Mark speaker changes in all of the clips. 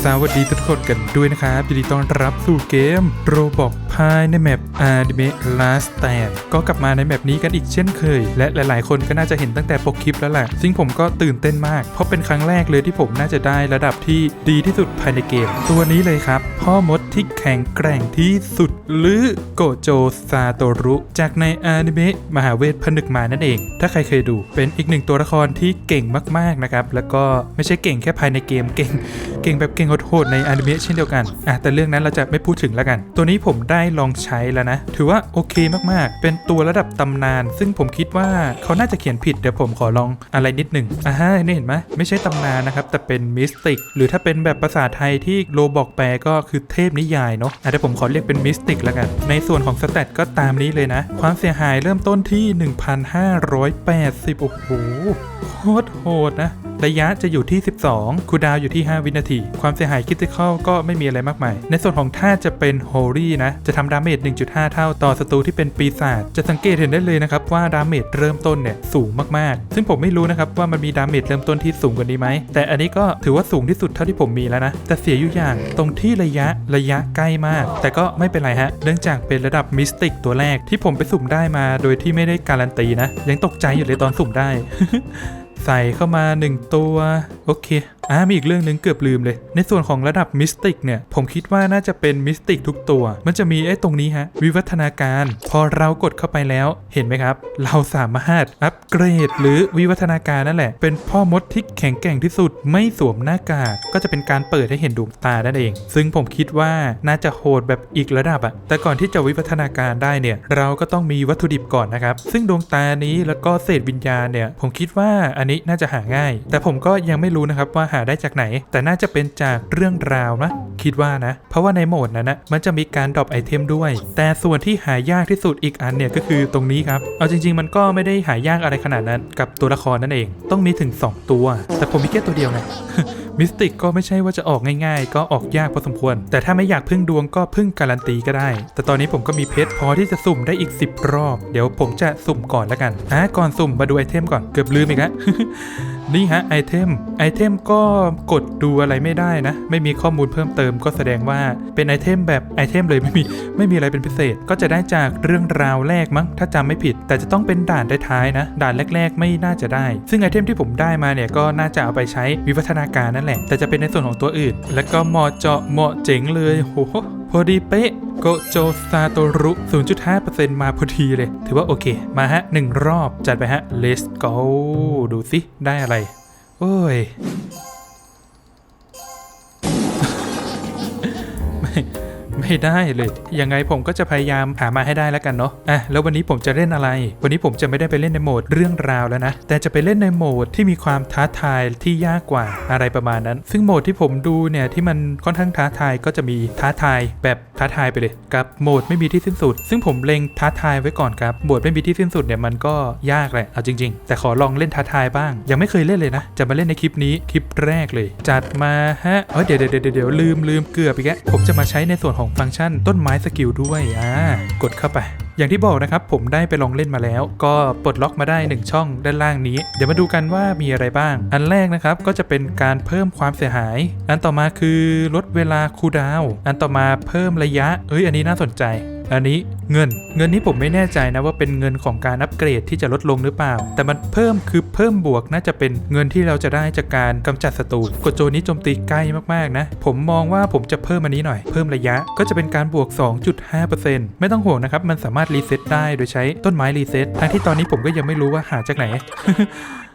Speaker 1: สวัสดีทุกคนกันด้วยนะครับยินดีต้อนรับสู่เกมโรบอกภายในแมป Anime Last Stand ก็กลับมาในแมปนี้กันอีกเช่นเคย และหลาย ๆ คนก็น่าจะเห็นตั้งแต่ปกคลิปแล้วแหละซึ่งผมก็ตื่นเต้นมาก เพราะเป็นครั้งแรกเลยที่ผมน่าจะได้ระดับที่ดีที่สุดภายในเกม ตัวนี้เลยครับ พ่อมด ที่แข็งแกร่งที่สุด หรือโกโจซาโตรุ จากในอนิเมะมหาเวทผนึกมานั่นเอง ถ้าใครเคยดูเป็นอีกหนึ่งตัวละครที่เก่งมากๆนะครับ แล้วก็ไม่ใช่เก่งแค่ภายในเกมเก่ง เก่งแบบเก่งโหดๆในอนิเมะเช่นเดียวกันอะแต่เรื่องนั้นเราจะไม่พูดถึงแล้วกัน ตัวนี้ผมได้ลองใช้แล้วนะ ถือว่าโอเคมากๆ เป็นตัวระดับตำนาน ซึ่งผมคิดว่าเขาน่าจะเขียนผิดเดี๋ยวผมขอลองอะไรนิดหนึ่งอะฮะนี่เห็นไหมไม่ใช่ตำนานนะครับแต่เป็นมิสติกหรือถ้าเป็นแบบภาษาไทยที่โลบอกแปลก็คือเทพนิยายเนาะอาจจะผมขอเรียกเป็นมิสติกแล้วกัน ในส่วนของสเตตก็ตามนี้เลยนะ ความเสียหายเริ่มต้นที่ 1,580 โอ้โหโคตรโหดนะ ระยะจะอยู่ที่ 12 คูดาวอยู่ที่ 5 วินาที ความเสียหายคิติคอลก็ไม่มีอะไรมากมาย ในส่วนของท่าจะเป็นโฮลี่นะ จะทำดาเมจ 1.5 เท่าต่อศัตรูที่เป็นปีศาจ จะสังเกตเห็นได้เลยนะครับว่าดาเมจเริ่มต้นเนี่ยสูงมากๆ ซึ่งผมไม่รู้นะครับว่ามันมีดาเมจเริ่มต้นที่สูงกว่านี้ไหม แต่อันนี้ก็ถือว่าสูงที่สุดเท่าที่ผมมีแล้วนะ แต่เสียอยู่อย่างตรงที่ระยะระยะใกล้มาก แต่ก็ไม่เป็นไรฮะ เนื่องจากเป็นระดับมิสติกตัวแรกที่ผมไปสุ่มได้มา โดยที่ไม่ได้การันตีนะ ยังตกใจอยู่เลยตอนสุ่มได้ ใส่เข้ามา 1 ตัว โอเค อ่ามีอีกเรื่องหนึ่งเกือบลืมเลย ในส่วนของระดับมิสติกเนี่ย ผมคิดว่าน่าจะเป็นมิสติกทุกตัว มันจะมีไอ้ตรงนี้ฮะ วิวัฒนาการ พอเรากดเข้าไปแล้ว เห็นไหมครับ เราสามารถอัปเกรด หรือวิวัฒนาการนั่นแหละ เป็นพ่อมดที่แข็งแกร่งที่สุด ไม่สวมหน้ากาก ก็จะเป็นการเปิดให้เห็นดวงตานั่นเอง ซึ่งผมคิดว่าน่าจะโหดแบบอีกระดับอะแต่ก่อนที่จะวิวัฒนาการได้เนี่ย เราก็ต้องมีวัตถุดิบก่อนนะครับ ซึ่งดวงตานี้แล้วก็เศษวิญญาณเนี่ย ผมคิดว่าอันนี้น่าจะหาง่าย แต่ผมก็ยังไม่รู้นะครับว่าหาได้จากไหน แต่น่าจะเป็นจากเรื่องราวนะคิดว่านะ เพราะว่าในโหมดนั้นนะมันจะมีการดรอปไอเทมด้วย แต่ส่วนที่หายากที่สุดอีกอันเนี่ยก็คือตรงนี้ครับ เอาจริง ๆ มันก็ไม่ได้หายากอะไรขนาดนั้นกับตัวละครนั่นเอง ต้องมีถึง 2 ตัว แต่ผมมีแค่ตัวเดียวไงมิสติกก็ไม่ใช่ว่าจะออกง่ายๆ ก็ออกยากพอสมควร แต่ถ้าไม่อยากพึ่งดวงก็พึ่งการันตีก็ได้ แต่ตอนนี้ผมก็มีเพชรพอที่จะสุ่มได้อีก 10 รอบ เดี๋ยวผมจะสุ่มก่อนแล้วกันอะก่อนสุ่มมาดูไอเทมก่อนเกือบลืมอีกแล้วนี่ฮะไอเทมไอเทมก็กดดูอะไรไม่ได้นะ ไม่มีข้อมูลเพิ่มเติมก็แสดงว่าเป็นไอเทมแบบไอเทมเลยไม่มีไม่มีอะไรเป็นพิเศษ ก็จะได้จากเรื่องราวแรกมั้งถ้าจำไม่ผิด แต่จะต้องเป็นด่านท้ายๆนะ ด่านแรก ๆ ไม่น่าจะได้ ซึ่งไอเทมที่ผมได้มาเนี่ยก็น่าจะเอาไปใช้วิวัฒนาการนั่นแหละ แต่จะเป็นในส่วนของตัวอื่น แล้วก็เหมาะเจาะเหมาะเจ๋งเลยโหพอดีเป๊ะโกโจซาโตรุ 0.5%มาพอดีเลย ถือว่าโอเค มาฮะหนึ่งรอบจัดไปฮะ let's go ดูสิ ได้อะไร โอ้ย ไม่ได้เลย ยังไงผมก็จะพยายามหามาให้ได้แล้วกันเนาะอะแล้ววันนี้ผมจะเล่นอะไร วันนี้ผมจะไม่ได้ไปเล่นในโหมดเรื่องราวแล้วนะ แต่จะไปเล่นในโหมดที่มีความท้าทายที่ยากกว่าอะไรประมาณนั้น ซึ่งโหมดที่ผมดูเนี่ยที่มันค่อนข้างท้าทายก็จะมีท้าทายแบบ ท้าทายไปเลยกับโหมดไม่มีที่สิ้นสุด ซึ่งผมเล็งท้าทายไว้ก่อนครับโหมดไม่มีที่สิ้นสุดเนี่ยมันก็ยากแหละเอาจริง ๆ แต่ขอลองเล่นท้าทายบ้าง ยังไม่เคยเล่นเลยนะ จะมาเล่นในคลิปนี้คลิปแรกเลย จัดมาฮะเอ้ยเดี๋ยวเดี๋ยวเดี๋ยวเดี๋ยวลืมลืมเกือบไปแกผมจะมาใช้ในส่วนของฟังก์ชันต้นไม้สกิลด้วยอ่ากดเข้าไปอย่างที่บอกนะครับผมได้ไปลองเล่นมาแล้ว ก็ปลดล็อกมาได้ 1 ช่องด้านล่างนี้ เดี๋ยวมาดูกันว่ามีอะไรบ้าง อันแรกนะครับก็จะเป็นการเพิ่มความเสียหาย อันต่อมาคือลดเวลาคูลดาว อันต่อมาเพิ่มระยะเอ้ยอันนี้น่าสนใจ อันนี้เงิน เงินนี้ผมไม่แน่ใจนะว่าเป็นเงินของการอัปเกรดที่จะลดลงหรือเปล่า แต่มันเพิ่มคือเพิ่มบวกน่าจะเป็นเงินที่เราจะได้จากการกำจัดศัตรูกดโจนี้โจมตีใกล้มากๆนะ ผมมองว่าผมจะเพิ่มอันนี้หน่อย เพิ่มระยะก็จะเป็นการบวก 2.5%ไม่ต้องห่วงนะครับมันสามารถรีเซ็ตได้โดยใช้ต้นไม้รีเซ็ตทั้งที่ตอนนี้ผมก็ยังไม่รู้ว่าหาจากไหน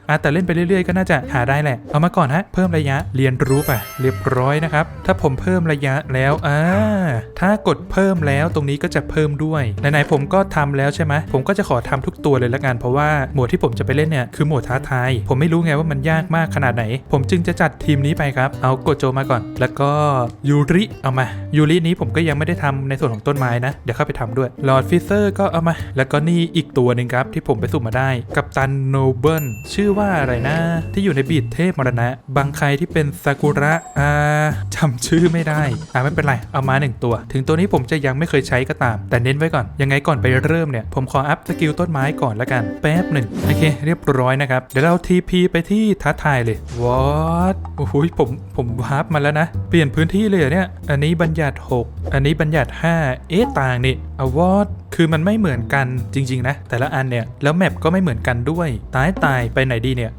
Speaker 1: อะแต่เล่นไปเรื่อยๆ ก็น่าจะหาได้แหละ เอามาก่อนฮะ เพิ่มระยะเรียนรู้ไปเรียบร้อยนะครับ ถ้าผมเพิ่มระยะแล้วอ่าถ้ากดเพิ่มแล้วตรงนี้ก็จะเพิ่มด้วยไหนๆผมก็ทำแล้วใช่ไหมผมก็จะขอทำทุกตัวเลยละกันเพราะว่าหมวดที่ผมจะไปเล่นเนี่ยคือหมวดท้าทายผมไม่รู้ไงว่ามันยากมากขนาดไหน ผมจึงจะจัดทีมนี้ไปครับ เอาโกโจมาก่อน แล้วก็ยูริเอามายูรินี้ผมก็ยังไม่ได้ทำในส่วนของต้นไม้นะ เดี๋ยวเข้าไปทำด้วยลอร์ดฟิเซอร์ก็เอามา แล้วก็นี่อีกตัวหนึ่งครับที่ผมไปสุ่มมาได้ กับตันโนเบิลชื่อว่าอะไรนะ ที่อยู่ในบีดเทพมรณะ บางใครที่เป็นซากุระอ่าจำชื่อไม่ได้อ่าไม่เป็นไร เอามาหนึ่งตัว ถึงตัวนี้ผมจะยังไม่เคยใช้ก็ตาม แต่เน้นไว้ก่อน ยังไงก่อนไปเริ่มเนี่ย ผมขออัพสกิลต้นไม้ก่อนละกัน แป๊บหนึ่งโอเค เรียบร้อยนะครับ เดี๋ยวเรา TP ไปที่ท้าทายเลย what โอ้โหผมผมวาร์ปมาแล้วนะ เปลี่ยนพื้นที่เลยเหรอเนี่ย อันนี้บัญญัติ 6 อันนี้บัญญัติ 5 เอ๊ะต่างนี่อวอดคือมันไม่เหมือนกันจริง ๆ นะ แต่ละอันเนี่ย แล้วแมปก็ไม่เหมือนกันด้วย ตายตายไปไหนดีเนี่ย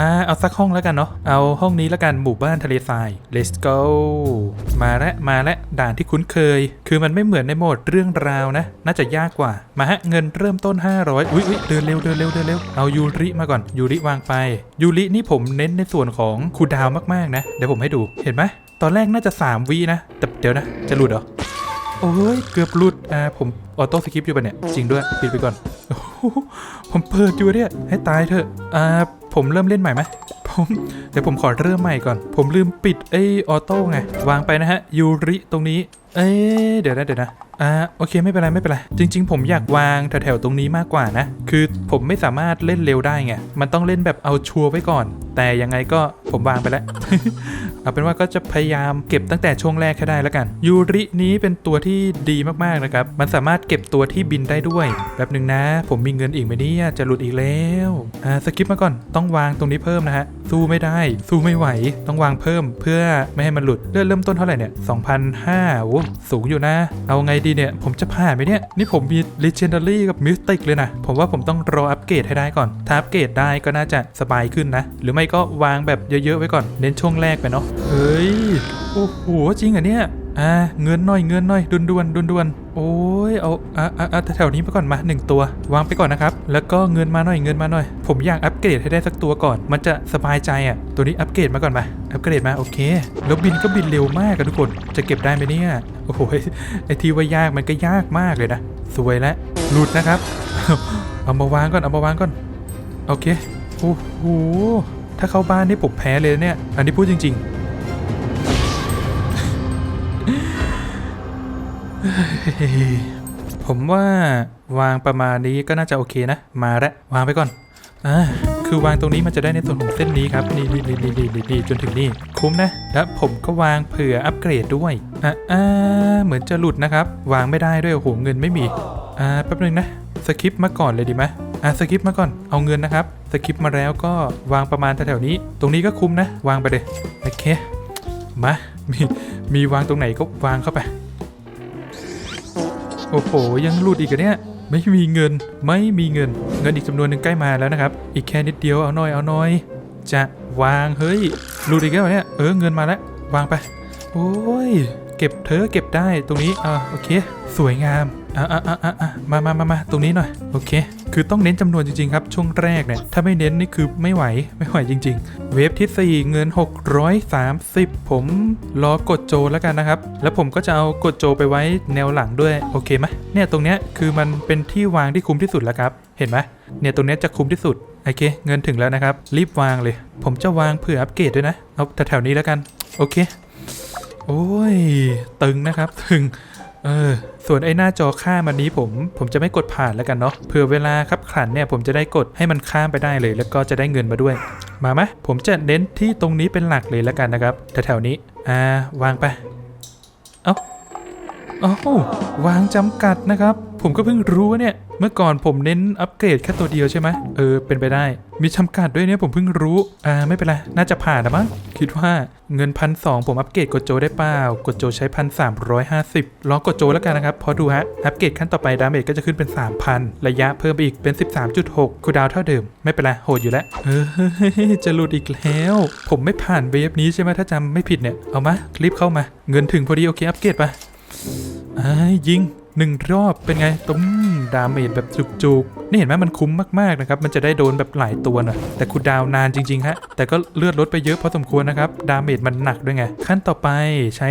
Speaker 1: อ่าเอาสักห้องแล้วกันเนาะเอาห้องนี้แล้วกันหมู่บ้านทะเลทราย let's go มาและมาและด่านที่คุ้นเคย คือมันไม่เหมือนในโหมดเรื่องราวนะ น่าจะยากกว่า มาฮะเงินเริ่มต้น 500 อุ้ยอุ้ยเดินเร็วเดินเร็วเดินเร็วเอายูริมาก่อนยูริวางไปยูรินี่ผมเน้นในส่วนของคูดาวมากๆนะเดี๋ยวผมให้ดูเห็นไหมตอนแรกน่าจะ 3วินะแต่เดี๋ยวนะจะหลุดเหรอโอ้ยเกือบหลุดอ่าผมออโต้สคริปต์อยู่ปะเนี่ยจริงด้วยปิดไปก่อน ผมเปิดอยู่เนี่ย ให้ตายเถอะ อ่า ผมเริ่มเล่นใหม่ไหมผมเดี๋ยวผมขอเริ่มใหม่ก่อน ผมลืมปิดไอออโต้ไง วางไปนะฮะ ยูริตรงนี้ เอ้เดี๋ยวนะเดี๋ยวนะ อ่าโอเคไม่เป็นไรไม่เป็นไร จริง ๆ ผมอยากวางแถวๆตรงนี้มากกว่านะ คือผมไม่สามารถเล่นเร็วได้ไง มันต้องเล่นแบบเอาชัวร์ไว้ก่อน แต่ยังไงก็ผมวางไปแล้ว เอาเป็นว่าก็จะพยายามเก็บตั้งแต่ช่วงแรกแค่ได้แล้วกัน ยูรินี้เป็นตัวที่ดีมากๆนะครับ มันสามารถเก็บตัวที่บินได้ด้วยแบบหนึ่งนะ ผมมีเงินอีกไหมเนี่ยจะหลุดอีกแล้วอ่าสกิปมาก่อนต้องวางตรงนี้เพิ่มนะฮะสู้ไม่ได้ สู้ไม่ไหวต้องวางเพิ่มเพื่อไม่ให้มันหลุดเลือดเริ่มต้นเท่าไหร่เนี่ย2,005โอ้สูงอยู่นะ เอาไงดีเนี่ย ผมจะผ่านไหมเนี่ย นี่ผมมี Legendary กับ Mystic เลยนะ ผมว่าผมต้องรออัปเกรดให้ได้ก่อน ถ้าอัปเกรดได้ก็น่าจะสบายขึ้นนะ หรือไม่ก็วางแบบเยอะๆไว้ก่อน เน้นช่วงแรกไปเนาะ เฮ้ย โอ้โห จริงเหรอเนี่ย อ่าเงินหน่อยเงินหน่อยด่วนด่วนด่วนด่วนโอ้ยเอาอ่าอ่าแถวๆนี้ไปก่อนมาหนึ่งตัว วางไปก่อนนะครับ แล้วก็เงินมาหน่อยเงินมาหน่อย ผมอยากอัปเกรดให้ได้สักตัวก่อน มันจะสบายใจอะ ตัวนี้อัปเกรดมาก่อนมาอัปเกรดมาโอเค แล้วบินก็บินเร็วมากอะทุกคนจะเก็บได้ไหมเนี่ยโอ้โหไอทีว่ายากมันก็ยากมากเลยนะสวยแล้วหลุดนะครับ เอามาวางก่อนเอามาวางก่อนโอเคโอ้โหถ้าเข้าบ้านนี่ผมแพ้เลยเนี่ย อันนี้พูดจริง ๆ ผมว่าวางประมาณนี้ก็น่าจะโอเคนะ มาแล้ววางไปก่อนอ่าคือวางตรงนี้มันจะได้ในส่วนของเส้นนี้ครับ นี่นี่นี่นี่นี่นี่จนถึงนี่ คุ้มนะ แล้วผมก็วางเผื่ออัปเกรดด้วยอ่าอ่าเหมือนจะหลุดนะครับ วางไม่ได้ด้วยโอ้โหเงินไม่มีอ่าแป๊บนึงนะสคริปต์มาก่อนเลยดีไหมอะสคริปต์มาก่อนเอาเงินนะครับสคริปต์มาแล้วก็วางประมาณแถวๆนี้ ตรงนี้ก็คุ้มนะ วางไปเลยโอเคมามีมีวางตรงไหนก็วางเข้าไป โอ้โห ยังหลุดอีกเหรอเนี่ย ไม่มีเงิน ไม่มีเงิน เงินอีกจำนวนหนึ่งใกล้มาแล้วนะครับ อีกแค่นิดเดียว เอาหน่อย เอาหน่อย จะวาง เฮ้ย หลุดอีกแล้วเนี่ย เออ เงินมาแล้ว วางไป โอ้ย เก็บเธอเก็บได้ตรงนี้อ่าโอเค สวยงามอะอะอะอะมามามามาตรงนี้หน่อย โอเค คือต้องเน้นจำนวนจริงๆครับ ช่วงแรกเนี่ย ถ้าไม่เน้นนี่คือไม่ไหว ไม่ไหวจริง ๆ เวฟที่ 4 เงิน 630 ผมรอกดโจแล้วกันนะครับ แล้วผมก็จะเอากดโจไปไว้แนวหลังด้วย โอเคไหมเนี่ยตรงเนี้ยคือมันเป็นที่วางที่คุ้มที่สุดแล้วครับ เห็นไหมเนี่ยตรงเนี้ยจะคุ้มที่สุด โอเค เงินถึงแล้วนะครับ รีบวางเลย ผมจะวางเผื่ออัปเกรดด้วยนะ เอาแถวๆนี้แล้วกัน โอเค โอ้ย ตึงนะครับ ตึง เออ ส่วนไอ้หน้าจอข้ามอันนี้ผม ผมจะไม่กดผ่านแล้วกันเนาะ เผื่อเวลาครับขันเนี่ยผมจะได้กดให้มันข้ามไปได้เลย แล้วก็จะได้เงินมาด้วย มาไหมผมจะเน้นที่ตรงนี้เป็นหลักเลยแล้วกันนะครับ แถวๆนี้ อ่า วางไป เอ้า อ้าวางจำกัดนะครับ ผมก็เพิ่งรู้ว่าเนี่ย เมื่อก่อนผมเน้นอัปเกรดแค่ตัวเดียวใช่ไหมเออ เป็นไปได้ มีจำกัดด้วยเนี่ยผมเพิ่งรู้ อ่า ไม่เป็นไร น่าจะผ่านนะมั้ง คิดว่าเงินพันสองผมอัปเกรดกดโจได้เปล่ากดโจใช้พันสามร้อยห้าสิบลองกดโจแล้วกันนะครับ พอดูฮะ อัปเกรดขั้นต่อไปดาเมจก็จะขึ้นเป็น 3,000 ระยะเพิ่มไปอีกเป็น 13.6คูดาวเท่าเดิม ไม่เป็นไร โหดอยู่แล้ว เออ จะหลุดอีกแล้ว ผมไม่ผ่านเวฟนี้ใช่ไหมถ้าจำไม่ผิดเนี่ย เอามารีบเข้ามา เงินถึงพอดีโอเคอัปเกรดไป ยิงหนึ่งรอบเป็นไงตุ้มดาเมจแบบจุกๆ นี่เห็นไหมมันคุ้มมากๆนะครับ มันจะได้โดนแบบหลายตัวหน่อย แต่คูดาวนานจริงๆฮะ แต่ก็เลือดลดไปเยอะพอสมควรนะครับ ดาเมจมันหนักด้วยไง ขั้นต่อไปใช้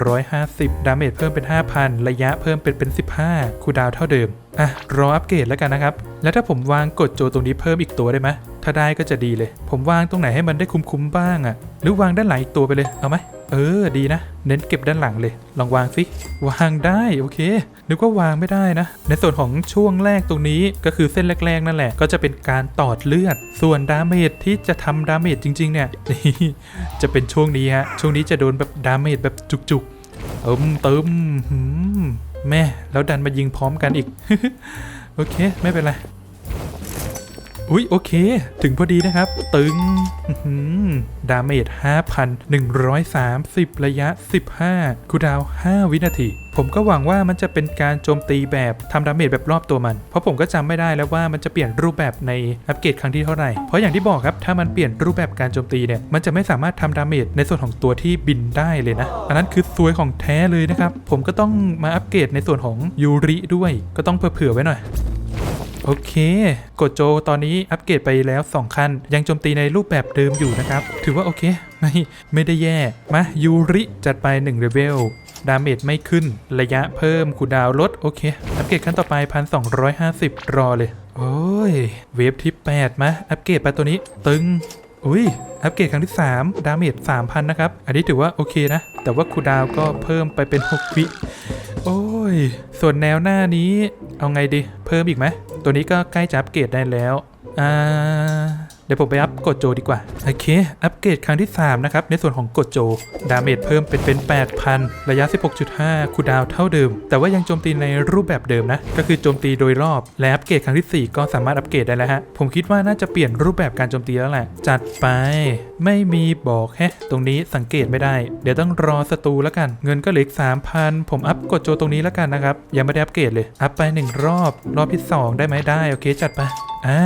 Speaker 1: 2,350 ดาเมจเพิ่มเป็น 5,000 ระยะเพิ่มเป็นเป็น 15 คูดาวเท่าเดิม อะ รออัปเกรดแล้วกันนะครับ แล้วถ้าผมวางกดโจตรงนี้เพิ่มอีกตัวได้ไหมถ้าได้ก็จะดีเลย ผมวางตรงไหนให้มันได้คุ้มๆบ้างอะ่ะ หรือวางด้านหลังอีกตัวไปเลย เอาไหม เออดีนะ เน้นเก็บด้านหลังเลย ลองวางสิวางได้โอเคนึกว่าวางไม่ได้นะ ในส่วนของช่วงแรกตรงนี้ก็คือเส้นแรกๆนั่นแหละ ก็จะเป็นการตอดเลือด ส่วนดาเมจที่จะทำดาเมจจริง ๆ เนี่ยจะเป็นช่วงนี้ฮะช่วงนี้จะโดนแบบดาเมจแบบจุกๆเติมเติมแม่แล้วดันมายิงพร้อมกันอีก โอเค ไม่เป็นไร อุ้ยโอเค ถึงพอดีนะครับ ตึงอื้อหือดาเมจ 5,130 ระยะ 15คูดาว 5 วินาที ผมก็หวังว่ามันจะเป็นการโจมตีแบบทำดาเมจแบบรอบตัวมัน เพราะผมก็จำไม่ได้แล้วว่ามันจะเปลี่ยนรูปแบบในอัปเกรดครั้งที่เท่าไหร่ เพราะอย่างที่บอกครับ ถ้ามันเปลี่ยนรูปแบบการโจมตีเนี่ย มันจะไม่สามารถทำดาเมจในส่วนของตัวที่บินได้เลยนะ อันนั้นคือซวยของแท้เลยนะครับ ผมก็ต้องมาอัปเกรดในส่วนของยูริด้วย ก็ต้องเผื่อไว้หน่อย โอเคกดโจตอนนี้อัปเกรดไปแล้ว 2 ขั้น ยังโจมตีในรูปแบบเดิมอยู่นะครับ ถือว่าโอเค ไม่ไม่ได้แย่ มายูริจัดไป1เลเวลดาเมจไม่ขึ้นระยะเพิ่มคูลดาวลด โอเค อัปเกรดขั้นต่อไป 1250 รอเลย โอ้ย เวฟที่ 8 มา อัปเกรดไปตัวนี้ ตึง อุ้ย อัปเกรดครั้งที่ 3 ดาเมจ 3,000 นะครับ อันนี้ถือว่าโอเคนะ แต่ว่าคูลดาวก็เพิ่มไปเป็น 6 วิ ย ส่วนแนวหน้านี้เอาไงดี เพิ่มอีกไหม ตัวนี้ก็ใกล้จะอัปเกรดได้แล้ว อ่า ดี๋ยวผมไปอัพกดโจดีกว่า โอเค อัปเกรดครั้งที่ 3 นะครับ ในส่วนของกดโจ ดาเมจเพิ่มเป็นเป็น 8,000 ระยะ 16.5 คูดาวเท่าเดิม แต่ว่ายังโจมตีในรูปแบบเดิมนะ ก็คือโจมตีโดยรอบ และอัปเกรดครั้งทีสี่ 4 ก็สามารถอัปเกรดได้แล้วฮะ ผมคิดว่าน่าจะเปลี่ยนรูปแบบการโจมตีแล้วแหละ จัดไป ไม่มีบอกแฮะ ตรงนี้สังเกตไม่ได้ เดี๋ยวต้องรอศัตรูแล้วกัน เงินก็เหลืออีก3,000 ผมอัพกดโจตรงนี้แล้วกันนะครับ ยังไม่ได้อัปเกรดเลย อัพไป 1 รอบ รอบที่ 2 ได้ไหมได้ โอเค จัดไป อ่า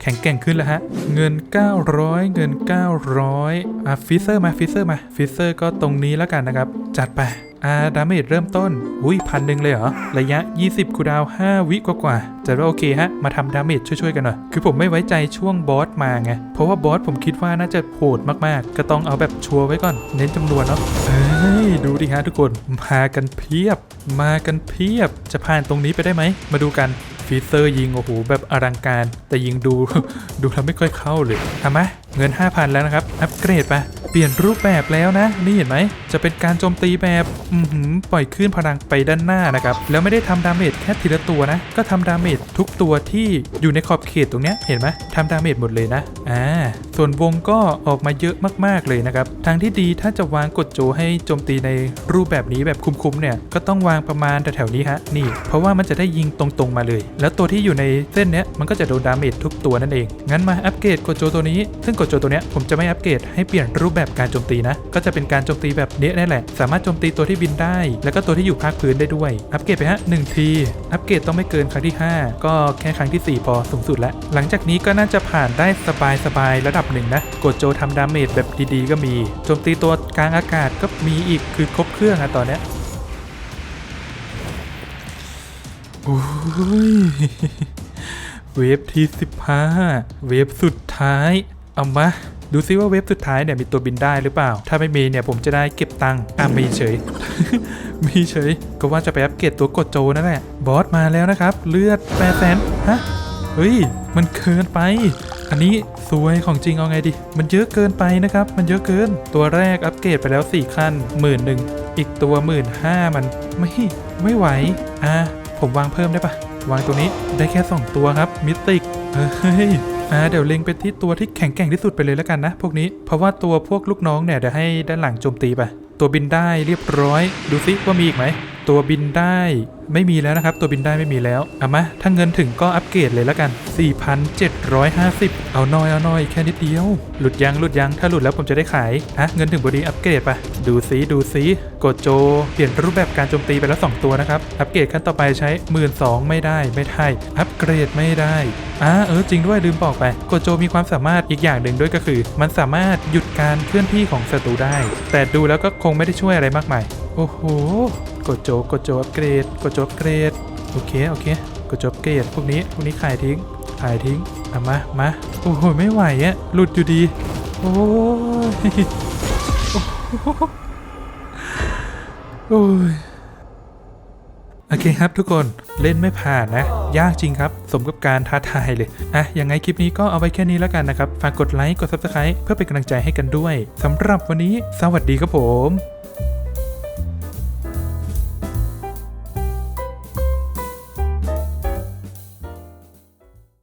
Speaker 1: แข็งแกร่งขึ้นแล้วฮะ เงิน 900 เงิน 900อะฟิเซอร์มาฟิเซอร์มาฟิเซอร์ก็ตรงนี้แล้วกันนะครับ จัดไปอ่าดาเมจเริ่มต้น อุ้ยพันหนึ่งเลยเหรอ ระยะ 20 คูดาว 5 วิกว่าๆจะว่าโอเคฮะ มาทำดาเมจช่วยๆกันหน่อย คือผมไม่ไว้ใจช่วงบอสมาไง เพราะว่าบอสผมคิดว่าน่าจะโหดมากๆ ก็ต้องเอาแบบชัวร์ไว้ก่อน เน้นจำนวนเนาะเอ้ย ดูดิฮะทุกคน มากันเพียบ มากันเพียบ จะผ่านตรงนี้ไปได้ไหม มาดูกัน ฟีเซอร์ยิงโอ้โหแบบอลังการ แต่ยิงดูดูแล้วไม่ค่อยเข้าเลยทำไหมเงิน 5,000 แล้วนะครับ อัปเกรดไปเปลี่ยนรูปแบบแล้วนะ นี่เห็นไหมจะเป็นการโจมตีแบบปล่อยคลื่นพลังไปด้านหน้านะครับ แล้วไม่ได้ทำดาเมจแค่ทีละตัวนะ ก็ทำดาเมจทุกตัวที่อยู่ในขอบเขตตรงเนี้ยเห็นไหมทำดาเมจหมดเลยนะอ่าส่วนวงก็ออกมาเยอะมากๆเลยนะครับทางที่ดีถ้าจะวางกดโจให้โจมตีในรูปแบบนี้แบบคุ้มๆเนี่ยก็ต้องวางประมาณแถวๆนี้ฮะนี่ เพราะว่ามันจะได้ยิงตรงๆมาเลย แล้วตัวที่อยู่ในเส้นเนี้ยมันก็จะโดนดาเมจทุกตัวนั่นเองงั้นมาอัปเกรดกดโจตัวนี้ ซึ่งกดโจตัวเนี้ยผมจะไม่อัปเกรดให้เปลี่ยนรูปแบบการโจมตีนะ ก็จะเป็นการโจมตีแบบเนี้ยนั่นแหละ สามารถโจมตีตัวที่บินได้ แล้วก็ตัวที่อยู่ภาคพื้นได้ด้วย อัปเกรดไปฮะหนึ่งทีอัปเกรดต้องไม่เกินครั้งที่ 5 ก็แค่ครั้งที่ 4 พอสูงสุดแล้ว หลังจากนี้ก็น่าจะผ่านได้สบายๆระดับหนึ่งนะกดโจทำดาเมจแบบดีๆ ก็มีโจมตีตัวกลางอากาศก็มีอีกคือครบเครื่องอะตอนเนี้ยโอ้ยเวฟที่ 15 เวฟสุดท้าย เอามา ดูซิว่าเวฟสุดท้ายเนี่ยมีตัวบินได้หรือเปล่า ถ้าไม่มีเนี่ยผมจะได้เก็บตังค์อะมีเฉย มีเฉย ก็ว่าจะไปอัปเกรดตัวกดโจนั่นแหละ บอสมาแล้วนะครับ เลือดแปดแสนฮะ เฮ้ย มันเกินไป อันนี้สวยของจริงเอาไงดีมันเยอะเกินไปนะครับ มันเยอะเกิน ตัวแรกอัปเกรดไปแล้ว 4 ขั้นหมื่นหนึ่ง อีกตัวหมื่นห้ามันไม่ไม่ไหว อะผมวางเพิ่มได้ปะวางตัวนี้ได้แค่ 2 ตัวครับมิติกเฮ้ย อ่าเดี๋ยวเล็งไปที่ตัวที่แข็งแกร่งที่สุดไปเลยแล้วกันนะ พวกนี้เพราะว่าตัวพวกลูกน้องเนี่ยเดี๋ยวให้ด้านหลังโจมตีไปตัวบินได้เรียบร้อย ดูซิว่ามีอีกไหม ตัวบินได้ไม่มีแล้วนะครับ ตัวบินได้ไม่มีแล้วเอามาถ้าเงินถึงก็อัปเกรดเลยแล้วกัน 4,750 เอาน้อยเอาน้อยแค่นิดเดียว หลุดยังหลุดยังถ้าหลุดแล้วผมจะได้ขายฮะเงินถึงบอดีอัปเกรดไปดูซิดูซิกดโจ เปลี่ยนรูปแบบการโจมตีไปแล้ว 2 ตัวนะครับ อัปเกรดขั้นต่อไปใช้1 2ื่นไม่ได้ไม่ได้อัปเกรดไม่ได้อ่าเออจริงด้วยลืมบอกไปกดโจมีความสามารถอีกอย่างหนึ่งด้วยก็คือ มันสามารถหยุดการเคลื่อนที่ของศัตรูได้ แต่ดูแล้วก็คงไม่ได้ช่วยอะไรมากมาย โอ้โหกดโจกดโจอัปเกรดกดโจอัปเกรดโอเคโอเคกดโจอัปเกรดพวกนี้พวกนี้ขายทิ้งขายทิ้งเอามามาโอ้โหไม่ไหวอะหลุดอยู่ดีโอ้ยโอ้ยโอเคครับทุกคนเล่นไม่ผ่านนะ ยากจริงครับ สมกับการท้าทายเลยอะยังไงคลิปนี้ก็เอาไว้แค่นี้แล้วกันนะครับ ฝากกดไลค์กด subscribe เพื่อเป็นกำลังใจให้กันด้วยสำหรับวันนี้ สวัสดีครับผม